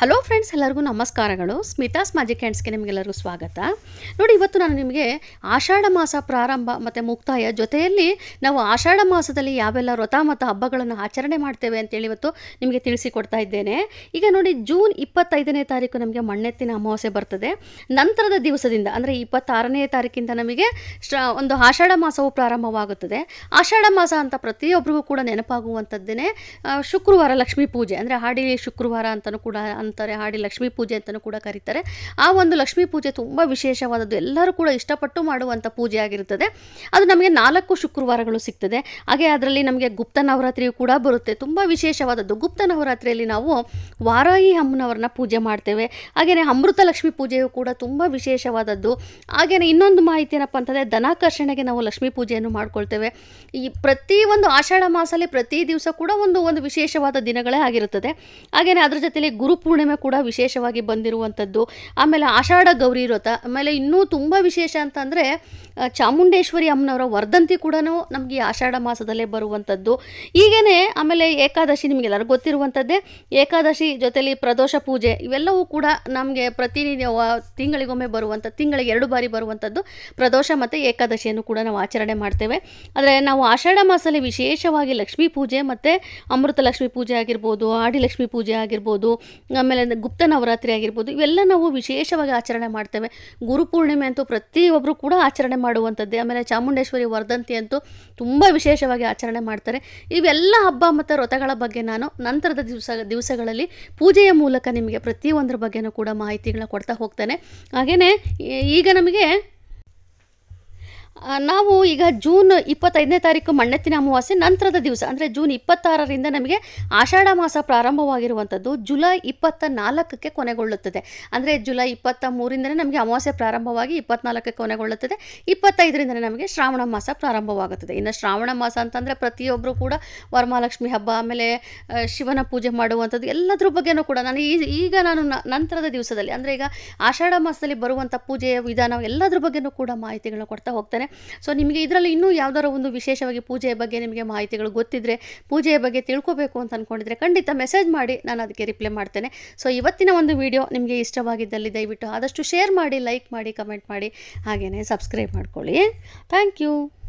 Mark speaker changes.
Speaker 1: Hello friends ಎಲ್ಲರಿಗೂ ನಮಸ್ಕಾರಗಳು. Smitha's magic ಹ್ಯಾಂಡ್ಸ್ಗೆ ನಿಮಗೆಲ್ಲರಿಗೂ ಸ್ವಾಗತ. ನೋಡಿ, ಇವತ್ತು ನಾನು ನಿಮಗೆ ಆಷಾಢ ಮಾಸ ಪ್ರಾರಂಭ ಮತ್ತು ಮುಕ್ತಾಯ ಜೊತೆಯಲ್ಲಿ ನಾವು ಆಷಾಢ ಮಾಸದಲ್ಲಿ ಯಾವೆಲ್ಲ ವ್ರತ ಮತ್ತು ಹಬ್ಬಗಳನ್ನು ಆಚರಣೆ ಮಾಡ್ತೇವೆ ಅಂತೇಳಿ ಇವತ್ತು ನಿಮಗೆ ತಿಳಿಸಿಕೊಡ್ತಾ ಇದ್ದೇನೆ. ಈಗ ನೋಡಿ ಜೂನ್ ಇಪ್ಪತ್ತೈದನೇ ತಾರೀಕು ನಮಗೆ ಮಣ್ಣೆತ್ತಿನ ಅಮಾವಾಸ್ಯೆ ಬರ್ತದೆ. ನಂತರದ ದಿವಸದಿಂದ, ಅಂದರೆ ಇಪ್ಪತ್ತಾರನೇ ತಾರೀಕಿಂದ ನಮಗೆ ಒಂದು ಆಷಾಢ ಮಾಸವು ಪ್ರಾರಂಭವಾಗುತ್ತದೆ. ಆಷಾಢ ಮಾಸ ಅಂತ ಪ್ರತಿಯೊಬ್ಬರಿಗೂ ಕೂಡ ನೆನಪಾಗುವಂಥದ್ದೇ ಶುಕ್ರವಾರ ಲಕ್ಷ್ಮೀ ಪೂಜೆ, ಅಂದರೆ ಹಾಡಿ ಶುಕ್ರವಾರ ಅಂತಲೂ ಕೂಡ ಅಂತಾರೆ, ಹಾಡಿ ಲಕ್ಷ್ಮೀ ಪೂಜೆ ಅಂತಲೂ ಕೂಡ ಕರೀತಾರೆ. ಆ ಒಂದು ಲಕ್ಷ್ಮೀ ಪೂಜೆ ತುಂಬ ವಿಶೇಷವಾದದ್ದು. ಎಲ್ಲರೂ ಕೂಡ ಇಷ್ಟಪಟ್ಟು ಮಾಡುವಂಥ ಪೂಜೆ ಆಗಿರುತ್ತದೆ. ಅದು ನಮಗೆ ನಾಲ್ಕು ಶುಕ್ರವಾರಗಳು ಸಿಗ್ತದೆ. ಹಾಗೆ ಅದರಲ್ಲಿ ನಮಗೆ ಗುಪ್ತ ನವರಾತ್ರಿಯು ಕೂಡ ಬರುತ್ತೆ. ತುಂಬ ವಿಶೇಷವಾದದ್ದು. ಗುಪ್ತ ನವರಾತ್ರಿಯಲ್ಲಿ ನಾವು ವಾರಾಯಿ ಅಮ್ಮನವರನ್ನ ಪೂಜೆ ಮಾಡ್ತೇವೆ. ಹಾಗೆಯೇ ಅಮೃತ ಲಕ್ಷ್ಮಿ ಪೂಜೆಯು ಕೂಡ ತುಂಬ ವಿಶೇಷವಾದದ್ದು. ಹಾಗೆಯೇ ಇನ್ನೊಂದು ಮಾಹಿತಿ ಏನಪ್ಪ ಅಂತಂದರೆ, ಧನಾಕರ್ಷಣೆಗೆ ನಾವು ಲಕ್ಷ್ಮೀ ಪೂಜೆಯನ್ನು ಮಾಡ್ಕೊಳ್ತೇವೆ. ಈ ಪ್ರತಿ ಒಂದು ಆಷಾಢ ಮಾಸಲ್ಲಿ ಪ್ರತಿ ದಿವಸ ಕೂಡ ಒಂದು ಒಂದು ವಿಶೇಷವಾದ ದಿನಗಳೇ ಆಗಿರುತ್ತದೆ. ಹಾಗೆಯೇ ಜೊತೆಯಲ್ಲಿ ಜೊತೆಲಿ ಗುರುಪೂರ್ಣಿಮೆ ಕೂಡ ವಿಶೇಷವಾಗಿ ಬಂದಿರುವಂಥದ್ದು. ಆಮೇಲೆ ಆಷಾಢ ಗೌರಿ ವ್ರತ, ಆಮೇಲೆ ಇನ್ನೂ ತುಂಬ ವಿಶೇಷ ಅಂತಂದರೆ ಚಾಮುಂಡೇಶ್ವರಿ ಅಮ್ಮನವರ ವರ್ಧಂತಿ ಕೂಡ ನಮಗೆ ಆಷಾಢ ಮಾಸದಲ್ಲೇ ಬರುವಂಥದ್ದು. ಹೀಗೇ ಆಮೇಲೆ ಏಕಾದಶಿ ನಿಮಗೆಲ್ಲರೂ ಗೊತ್ತಿರುವಂಥದ್ದೇ, ಏಕಾದಶಿ ಜೊತೆಯಲ್ಲಿ ಪ್ರದೋಷ ಪೂಜೆ, ಇವೆಲ್ಲವೂ ಕೂಡ ನಮಗೆ ಪ್ರತಿನಿತ್ಯ ತಿಂಗಳಿಗೊಮ್ಮೆ ಬರುವಂಥ, ತಿಂಗಳಿಗೆ ಎರಡು ಬಾರಿ ಬರುವಂಥದ್ದು. ಪ್ರದೋಷ ಮತ್ತು ಏಕಾದಶಿಯನ್ನು ಕೂಡ ನಾವು ಆಚರಣೆ ಮಾಡ್ತೇವೆ. ಆದರೆ ನಾವು ಆಷಾಢ ಮಾಸದಲ್ಲಿ ವಿಶೇಷವಾಗಿ ಲಕ್ಷ್ಮೀ ಪೂಜೆ ಮತ್ತು ಅಮೃತ ಲಕ್ಷ್ಮೀ ಪೂಜೆ ಆಗಿರ್ಬೋದು ಆಡಿ ಲಕ್ಷ್ಮೀ ಪೂಜೆ ಆಗಿರ್ಬೋದು ಆಮೇಲೆ ಗುಪ್ತ ನವರಾತ್ರಿ ಆಗಿರ್ಬೋದು, ಇವೆಲ್ಲ ನಾವು ವಿಶೇಷವಾಗಿ ಆಚರಣೆ ಮಾಡ್ತೇವೆ. ಗುರುಪೂರ್ಣಿಮೆ ಅಂತೂ ಪ್ರತಿಯೊಬ್ಬರು ಕೂಡ ಆಚರಣೆ ಮಾಡುವಂಥದ್ದೇ. ಆಮೇಲೆ ಚಾಮುಂಡೇಶ್ವರಿ ವರ್ಧಂತಿ ಅಂತೂ ತುಂಬ ವಿಶೇಷವಾಗಿ ಆಚರಣೆ ಮಾಡ್ತಾರೆ. ಇವೆಲ್ಲ ಹಬ್ಬ ಮತ್ತು ವ್ರತಗಳ ಬಗ್ಗೆ ನಾನು ನಂತರದ ದಿವಸ, ದಿವಸಗಳಲ್ಲಿ ಪೂಜೆಯ ಮೂಲಕ ನಿಮಗೆ ಪ್ರತಿಯೊಂದರ ಬಗ್ಗೆನೂ ಕೂಡ ಮಾಹಿತಿಗಳನ್ನ ಕೊಡ್ತಾ ಹೋಗ್ತೇನೆ. ಹಾಗೆಯೇ ಈಗ ನಮಗೆ ನಾವು ಈಗ ಜೂನ್ ಇಪ್ಪತ್ತೈದನೇ ತಾರೀಕು ಮಣ್ಣೆತ್ತಿನ ಅಮಾವಾಸ್ಯೆ ನಂತರದ ದಿವಸ, ಅಂದರೆ ಜೂನ್ ಇಪ್ಪತ್ತಾರರಿಂದ ನಮಗೆ ಆಷಾಢ ಮಾಸ ಪ್ರಾರಂಭವಾಗಿರುವಂಥದ್ದು ಜುಲೈ ಇಪ್ಪತ್ತ ನಾಲ್ಕಕ್ಕೆ ಕೊನೆಗೊಳ್ಳುತ್ತದೆ. ಅಂದರೆ ಜುಲೈ ಇಪ್ಪತ್ತ ಮೂರಿಂದಲೇ ನಮಗೆ ಅಮಾವಾಸ್ಯೆ ಪ್ರಾರಂಭವಾಗಿ ಇಪ್ಪತ್ನಾಲ್ಕಕ್ಕೆ ಕೊನೆಗೊಳ್ಳುತ್ತದೆ. ಇಪ್ಪತ್ತೈದರಿಂದಲೇ ನಮಗೆ ಶ್ರಾವಣ ಮಾಸ ಪ್ರಾರಂಭವಾಗುತ್ತದೆ. ಇನ್ನು ಶ್ರಾವಣ ಮಾಸ ಅಂತಂದರೆ ಪ್ರತಿಯೊಬ್ಬರು ಕೂಡ ವರಮಹಾಲಕ್ಷ್ಮಿ ಹಬ್ಬ, ಆಮೇಲೆ ಶಿವನ ಪೂಜೆ ಮಾಡುವಂಥದ್ದು ಎಲ್ಲದ್ರ ಬಗ್ಗೆನೂ ಕೂಡ ನಾನು ಈಗ ನಾನು ನಂತರದ ದಿವಸದಲ್ಲಿ, ಅಂದರೆ ಈಗ ಆಷಾಢ ಮಾಸದಲ್ಲಿ ಬರುವಂಥ ಪೂಜೆಯ ವಿಧಾನ ಎಲ್ಲದ್ರ ಬಗ್ಗೆನೂ ಕೂಡ ಮಾಹಿತಿಗಳನ್ನ ಕೊಡ್ತಾ ಹೋಗ್ತೇನೆ. ಸೊ ನಿಮಗೆ ಇದರಲ್ಲಿ ಇನ್ನೂ ಯಾವ್ದಾರ ಒಂದು ವಿಶೇಷವಾಗಿ ಪೂಜೆಯ ಬಗ್ಗೆ ನಿಮಗೆ ಮಾಹಿತಿಗಳು ಗೊತ್ತಿದ್ದರೆ ಪೂಜೆಯ ಬಗ್ಗೆ ತಿಳ್ಕೊಬೇಕು ಅಂತ ಅಂದ್ಕೊಂಡಿದ್ರೆ ಖಂಡಿತ ಮೆಸೇಜ್ ಮಾಡಿ, ನಾನು ಅದಕ್ಕೆ ರಿಪ್ಲೈ ಮಾಡ್ತೇನೆ. ಸೊ ಇವತ್ತಿನ ಒಂದು ವಿಡಿಯೋ ನಿಮಗೆ ಇಷ್ಟವಾಗಿದ್ದಲ್ಲಿ ದಯವಿಟ್ಟು ಆದಷ್ಟು ಶೇರ್ ಮಾಡಿ ಲೈಕ್ ಮಾಡಿ ಕಮೆಂಟ್ ಮಾಡಿ ಹಾಗೆಯೇ ಸಬ್ಸ್ಕ್ರೈಬ್ ಮಾಡ್ಕೊಳ್ಳಿ. Thank you